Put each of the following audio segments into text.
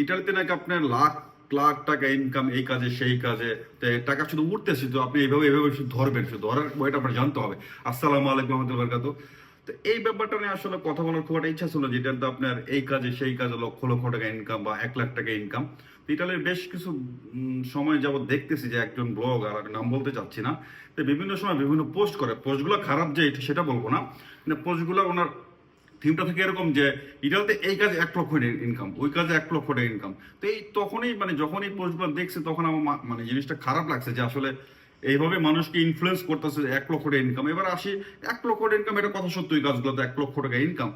ইটালিতে নাকি আপনার লাখ লাখ টাকা ইনকাম এই কাজে, সেই কাজে টাকা শুধু উঠতেছে, তো আপনি এইভাবে এইভাবে শুধু ধরবেন, শুধু ধরার বইটা আপনার জানতে হবে। আসসালামু আলাইকুম রহমতুল্লাহ বরকাতু তো এই ব্যাপারটা নিয়ে আসলে কথা বলার খুব একটা ইচ্ছা ছিল যেটা তো আপনার এই কাজে, সেই কাজে লক্ষ লক্ষ টাকা ইনকাম বা এক লাখ টাকা ইনকাম ইটালির বেশ কিছু সময় যাবত দেখতেছি যে একজন ব্লগ আর নাম বলতে চাচ্ছি না, তো বিভিন্ন সময় বিভিন্ন পোস্ট করে। পোস্টগুলো খারাপ যে সেটা বলব না। পোস্টগুলো ওনার থিমটা থেকে এরকম যে ইটালিতে এই কাজে এক লক্ষ ইনকাম ওই কাজে এক লক্ষ টাকা ইনকাম তো এই তখনই মানে যখন এই পোস্টগুলো দেখছি, তখন আমার মানে জিনিসটা খারাপ লাগছে যে আসলে এইভাবে মানুষকে ইনফ্লুয়েন্স করতেছে এক লক্ষ টাকা ইনকাম এবার আসি, এক লক্ষ টাকা ইনকাম এটা কথা সত্যি ওই কাজগুলোতে এক লক্ষ টাকা ইনকাম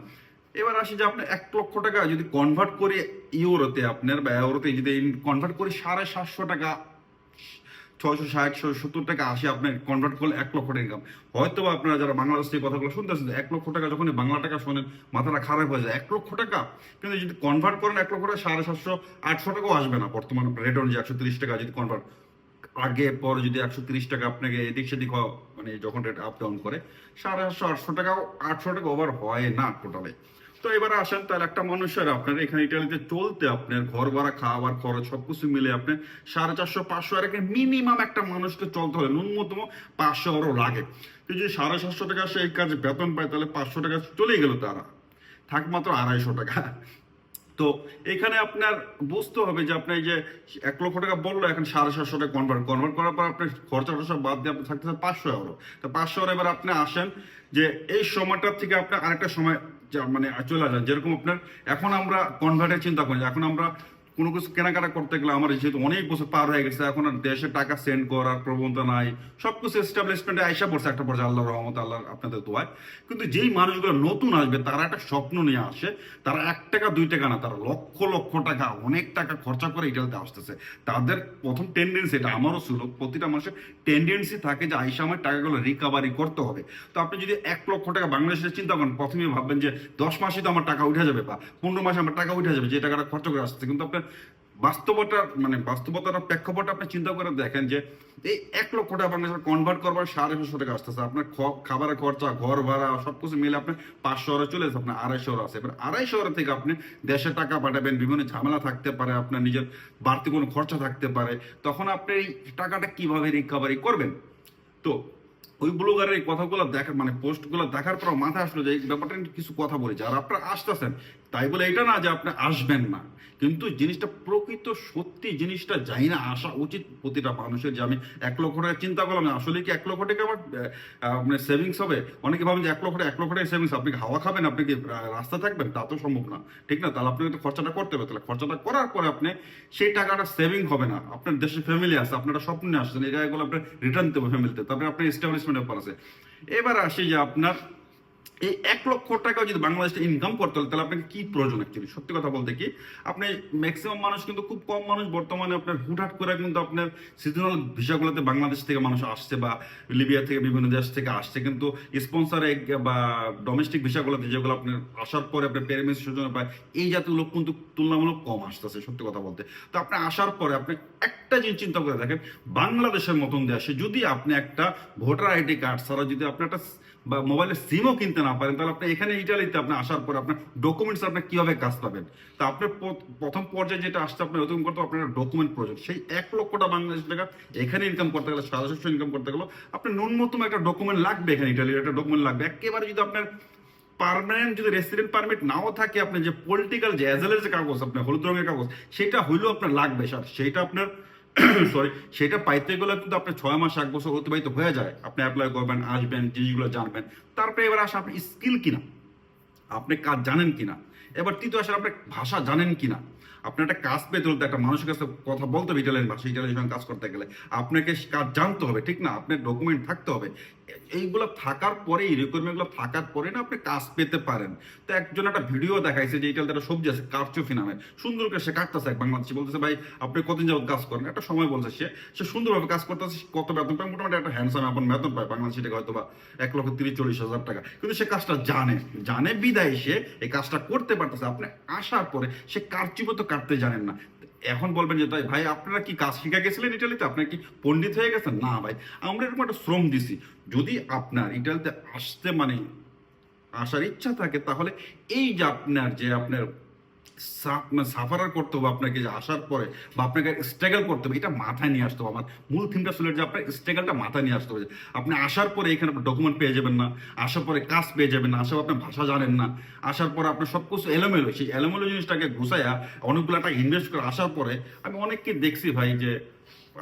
এবার আসি যে আপনি এক লক্ষ টাকা যদি কনভার্ট করে ইউরোতে আপনার বা ইউরোতে যদি কনভার্ট করে সাড়ে সাতশো টাকা ছয়শো ষাট ছয়শো সত্তর টাকা আসে আপনি কনভার্ট করলে এক লক্ষ টাকা ইনকাম হয়তো বা আপনারা যারা বাংলাদেশ থেকে কথাগুলো শুনতেছেন, এক লক্ষ টাকা যখন বাংলা টাকা শোনেন, মাথাটা খারাপ হয়ে যায়। এক লক্ষ টাকা? কিন্তু যদি কনভার্ট করেন, এক লক্ষ টাকা, সাড়ে সাতশো, আটশো টাকাও আসবে না বর্তমান। রেট অনুযায়ী একশো তিরিশ টাকা যদি কনভার্ট আগে, পর যদি একশো তিরিশ টাকা আপনাকে এদিক সেদিক মানে যখন রেট আপ ডাউন করে, সাড়ে সাতশো, আটশো টাকাও, আটশো টাকা ওভার হয় না টোটালে তো এবার আসেন তাহলে একটা মানুষের আপনার, এখানে ইটালিতে চলতে আপনার, ঘর ভাড়া, খাওয়ার খরচ সব কিছু মিলে আপনি সাড়ে চারশো, পাঁচশো আর মিনিমাম একটা মানুষকে চলতে হলে ন্যূনতম পাঁচশো আরও লাগে। যদি সাড়ে সাতশো টাকা সে এই কাজে বেতন পায়, তাহলে পাঁচশো টাকা চলেই গেল তারা। থাক মাত্র আড়াইশো টাকা। তো এখানে আপনার বুঝতে হবে যে আপনি যে এক লক্ষ টাকা বলল, এখন সাড়ে সাতশো টাকা কনভার্ট কনভার্ট করার পর আপনার খরচা টরচা বাদ দিয়ে আপনি থাকতে পাঁচশো এগারো তো পাঁচশো এগারো এবার আপনি আসেন যে এই সময়টার থেকে আপনি আরেকটা সময় মানে চলে যান যেরকম আপনার এখন আমরা কনভার্টের চিন্তা করি এখন আমরা কোনো কিছু কেনাকাটা করতে গেলে আমার যেহেতু অনেক বছর পার হয়ে গেছে, এখন আর দেশে টাকা সেন্ড করার প্রবণতা নাই। সবকিছু এস্টাবলিশমেন্টে আইসা পড়ছে একটা পর্যায়ে আল্লাহ রহমত আল্লাহ আপনাদের দোয়ায়। কিন্তু যেই মানুষগুলো নতুন আসবে, তারা একটা স্বপ্ন নিয়ে আসে, তারা এক টাকা, দুই টাকা না, তারা লক্ষ লক্ষ টাকা, অনেক টাকা খরচা করে ইটালিতে আসতেছে। তাদের প্রথম টেন্ডেন্সি এটা, আমারও ছিল, প্রতিটা মানুষের টেন্ডেন্সি থাকে যে আইসা আমার টাকাগুলো রিকাভারি করতে হবে। তো আপনি যদি এক লক্ষ টাকা বাংলাদেশে চিন্তা করেন প্রথমে ভাববেন যে দশ মাসে তো আমার টাকা উঠে যাবে বা পনেরো মাসে আমার টাকা উঠে যাবে, যে টাকাটা খরচ করে আসছে কিন্তু আপনার বাস্তবতা মানে বাস্তবতার প্রেক্ষাপটে আপনি চিন্তা করে দেখেন যে এই এক লক্ষ টাকা বাংলাদেশে কনভার্ট করবার সাড়ে ছশো টাকা আসতেছে। আপনার খাবারের খরচা, ঘর ভাড়া, সবকিছু মিলে আপনি পাঁচশো হাজার চলে যাচ্ছে, আপনার আড়াইশো হাজার আছে। এবার আড়াইশো হাজার থেকে আপনি দেশে টাকা পাঠাবেন, বিভিন্ন ঝামেলা থাকতে পারে, আপনার নিজের বাড়তি কোনো খরচা থাকতে পারে, তখন আপনি এই টাকাটা কীভাবে রিকভারি করবেন? তো ওই ব্লগারের এই কথাগুলো দেখা মানে পোস্টগুলো দেখার পর মাথায় আসলো যে এই ব্যাপারটা কিছু কথা বলেছে আর আপনারা আসতেছেন তাই বলে এটা না যে আপনি আসবেন না। কিন্তু জিনিসটা প্রকৃত সত্যি জিনিসটা যাই না আসা উচিত প্রতিটা মানুষের যে আমি এক লক্ষ টাকা চিন্তা করলাম আসলে কি এক লক্ষ টাকা আমার আহ, মানে সেভিংস হবে? অনেকে ভাবেন যে এক লক্ষ টাকা এক লক্ষ টাকা সেভিংস আপনি হাওয়া খাবেন? আপনি কি রাস্তা থাকবেন? তা তো সম্ভব না। ঠিক না? তাহলে আপনাকে তো খরচাটা করতে হবে। তাহলে খরচাটা করার পরে আপনি সেই টাকাটা সেভিং হবে না। আপনার দেশে ফ্যামিলি আছে আপনারা স্বপ্ন নিয়ে আসছেন এই জায়গাগুলো আপনার রিটার্ন দেবো ফ্যামিলিতে তারপরে আপনার এস্টাবলিশমেন্টের ব্যাপার আছে। এবার আসি যে আপনার এই এক লক্ষ টাকা যদি বাংলাদেশে ইনকাম করতে হলে তাহলে আপনাকে কি প্রয়োজন অ্যাকচুয়ালি সত্যি কথা বলতে কি, আপনি ম্যাক্সিমাম মানুষ কিন্তু খুব কম মানুষ, বর্তমানে আপনার হুটহাট করে কিন্তু আপনার সিজনাল ভিসাগুলোতে বাংলাদেশ থেকে মানুষ আসছে বা লিবিয়া থেকে বিভিন্ন দেশ থেকে আসছে। কিন্তু স্পন্সারে বা ডোমেস্টিক ভিসাগুলোতে যেগুলো আপনার আসার পরে আপনার প্যারামিস সুযোগ পায়, এই জাতীয় লোক কিন্তু তুলনামূলক কম আসতেছে, সত্যি কথা বলতে। তো আপনি আসার পরে আপনি একটা জিনিস চিন্তা করে দেখেন, বাংলাদেশের মতন দেশে যদি আপনি একটা ভোটার আইডি কার্ড ছাড়া যদি আপনি একটা বা মোবাইলের সিমও কিনতে না পারেন, তাহলে আপনি এখানে ইটালিতে আপনি আসার পর আপনার ডকুমেন্টস আপনি কীভাবে কাজ পাবেন? তা আপনার প্রথম পর্যায়ে যেটা আসছে আপনার নতুন করতে আপনার ডকুমেন্ট প্রয়োজন। সেই এক লক্ষটা বাংলাদেশ টাকা এখানে ইনকাম করতে গেলে সাড়ে সাতশো ইনকাম করতে গেলে, আপনার ন্যূনতম একটা ডকুমেন্ট লাগবে এখানে ইটালির একটা ডকুমেন্ট লাগবে। একেবারে যদি আপনার পার্মানেন্ট যদি রেসিডেন্ট পারমিট নাও থাকে, আপনি যে পলিটিক্যাল যে অ্যাজেলের যে কাগজ, আপনার হলুদ রঙের কাগজ, সেটা হইলেও আপনার লাগবে। স্যার সেটা আপনার সরি সেটা পাইতে গেলে কিন্তু আপনার ছয় মাস এক বছর অতিবাহিত হয়ে যায়। আপনি অ্যাপ্লাই করবেন, আসবেন, জিনিসগুলো জানবেন। তারপরে এবার আসে আপনি স্কিল কিনা? আপনি কাজ জানেন কিনা? এবার তৃতীয় আসলে আপনি ভাষা জানেন কিনা? আপনি একটা কাজ পেতে হলে একটা মানুষের কাছে কথা বলতে হবে ইটালিয়ান ভাষা ইটালিয়ান কাজ করতে গেলে। আপনাকে কাজ জানতে হবে, ঠিক না? আপনার ডকুমেন্ট থাকতে হবে। এইগুলো থাকার পরে এই রিকোয়ারমেন্টগুলো থাকার পরে না আপনি কাজ পেতে পারেন। তো একজন একটা ভিডিও দেখাইছে যে ইটালিতে একটা সবজি আছে কারচুফি নামে। সুন্দর করে সে কাটতেছে এক বাংলাদেশি, বলতেছে, ভাই, আপনি কতদিন যাবত কাজ করেন? একটা সময় বলছে সে। সে সুন্দরভাবে কাজ করতেছে কত বেতন পায়? মোটামুটি একটা হ্যান্ডসাম এখন বেতন পায়। বাংলাদেশি টাকা হয়তো বা এক লক্ষ তিরিশ, চল্লিশ হাজার টাকা। কিন্তু সে কাজটা জানে। জানে বিদায় সে। এই কাজটা করতে পারতেছে। আপনি আসার পরে সে কারচুপো তো কাটতে জানেন না। এখন বলবেন যে, ভাই আপনারা কি কাজ শিখে গেছিলেন ইটালিতে? আপনার কি পণ্ডিত হয়ে গেছেন? না, ভাই, আমরা এরকম একটা শ্রম দিছি। যদি আপনার ইটালিতে আসতে মানে আসার ইচ্ছা থাকে, তাহলে এই যে আপনার যে আপনার সাফারার করতে হবে আপনাকে যে আসার পরে বা আপনাকে স্ট্রাগল করতে হবে, এটা মাথায় নিয়ে আসতে হবে। আমার মূল থিমটা ছিল যে আপনার স্ট্রাগলটা মাথায় নিয়ে আসতে হবে আপনি আসার পরে এখানে ডকুমেন্ট পেয়ে যাবেন না, আসার পরে কাজ পেয়ে যাবেন না, আসার পর আপনি ভাষা জানেন না, আসার পরে আপনার সব কিছু এলোমেলো। সেই এলোমেলো জিনিসটাকে ঘুষাইয়া অনেকগুলো টাকা ইনভেস্ট করে আসার পরে আমি অনেককে দেখছি ভাই যে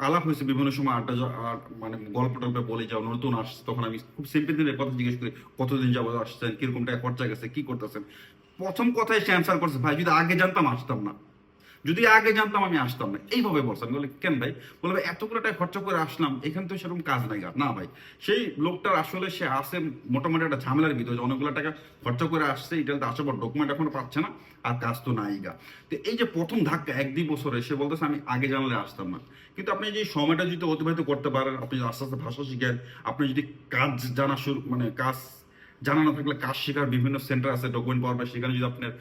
আলাপ হয়েছে বিভিন্ন সময় আড্ডা মানে গল্প টল্পে বলে, যাও নতুন আসছে, তখন আমি খুব সিম্পল দিনের কথা জিজ্ঞেস করি, কতদিন যাব আসছেন? কীরকম টাকা খরচা গেছে? কি করতেছেন? প্রথম কথায় সে অ্যান্সার করছে, ভাই, যদি আগে জানতাম, আসতাম না। যদি আগে জানতাম, আমি আসতাম না। এইভাবে বলছে। আমি বলি, কেন ভাই? বলবে এতগুলো টাকা খরচা করে আসলাম, এখানে তো সেরকম কাজ নাই না ভাই, সেই লোকটার আসলে সে আসে মোটামুটি একটা ঝামেলার ভিতরে অনেকগুলো টাকা খরচা করে আসছে, এটা তো আসার পর ডকুমেন্ট এখনও পাচ্ছে না, আর কাজ তো নাই গা। তো এই যে প্রথম ধাক্কা, এক দুই বছরে সে বলতেছে, আমি আগে জানলে আসতাম না। কিন্তু আপনি যে সময়টা যদি অতিবাহিত করতে পারেন, আপনি আস্তে আস্তে ভাষা শিখেন, আপনি যদি কাজ জানা শুরু মানে কাজ জানা না থাকলে কাজ শেখার, বিভিন্ন সেন্টার আছে ডকুমেন্ট পাওয়ার পাই সেখানে যদি আপনার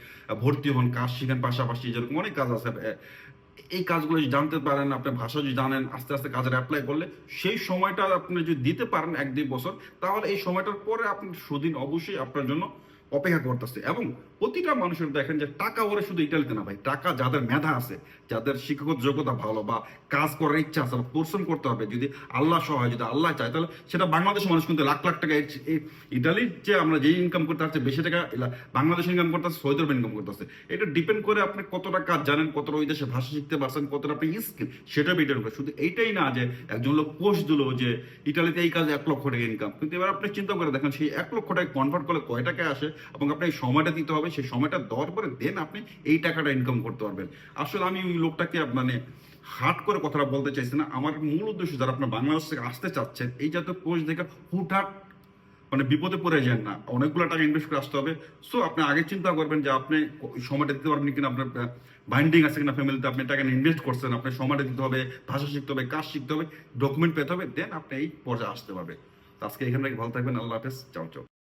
ভর্তি হন, কাজ শিখেন পাশাপাশি, যেরকম অনেক কাজ আছে এই কাজগুলো যদি জানতে পারেন আপনার ভাষা যদি জানেন, আস্তে আস্তে কাজের অ্যাপ্লাই করলে, সেই সময়টা আপনি যদি দিতে পারেন এক দুই বছর, তাহলে এই সময়টার পরে আপনি সুদিন অবশ্যই আপনার জন্য অপেক্ষা করতেছে। এবং প্রতিটা মানুষের দেখেন যে টাকা ওরে শুধু ইটালিতে না ভাই, টাকা যাদের মেধা আছে, যাদের শিক্ষাগত যোগ্যতা ভালো বা কাজ করার ইচ্ছা আছে, বা পরিশ্রম করতে হবে, যদি আল্লাহ সহায়, যদি আল্লাহ চায়, তাহলে সেটা বাংলাদেশের মানুষ কিন্তু লাখ লাখ টাকা ইটালির যে আমরা যেই ইনকাম করতে পারছি বেশি টাকা বাংলাদেশ ইনকাম করতেছে সৌদি আরব ইনকাম করতেছে এটা ডিপেন্ড করে আপনি কতটা কাজ জানেন, কতটা ওই দেশে ভাষা শিখতে পারছেন, কতটা আপনি স্কিল সেটা ডিপেন্ড করে। শুধু এইটাই না যে একজন লোক পোস্ট দিল যে ইটালিতে এই কাজে এক লক্ষ টাকা ইনকাম কিন্তু এবার আপনি চিন্তা করে দেখেন, সেই এক লক্ষ টাকা কনভার্ট করলে কয় টাকায় আসে এবং আপনি এই সময়টা দিতে হবে সেই সময়টা দেওয়ার পরে দেন আপনি এই টাকাটা ইনকাম করতে পারবেন। আসলে আমি ওই লোকটাকে মানে হাট করে কথাটা বলতে চাইছি না। আমার মূল উদ্দেশ্য যারা আপনার বাংলাদেশ থেকে আসতে চাচ্ছেন, এই জাতীয় পোস্ট দেখে হুটহাট মানে বিপদে পড়ে যান না। অনেকগুলো টাকা ইনভেস্ট করে আসতে হবে। সো আপনি আগে চিন্তা করবেন যে আপনি সময়টা দিতে পারবেন কিনা, আপনার বাইন্ডিং আছে কিনা ফ্যামিলিতে আপনি টাকা ইনভেস্ট করছেন, আপনার সময়টা দিতে হবে, ভাষা শিখতে হবে, কাজ শিখতে হবে ডকুমেন্ট পেতে হবে দেন আপনি এই পর্যায়ে আসতে পারবে আজকে এখানে ভালো থাকবেন, আল্লাহ হাফেজ, চাও চাও।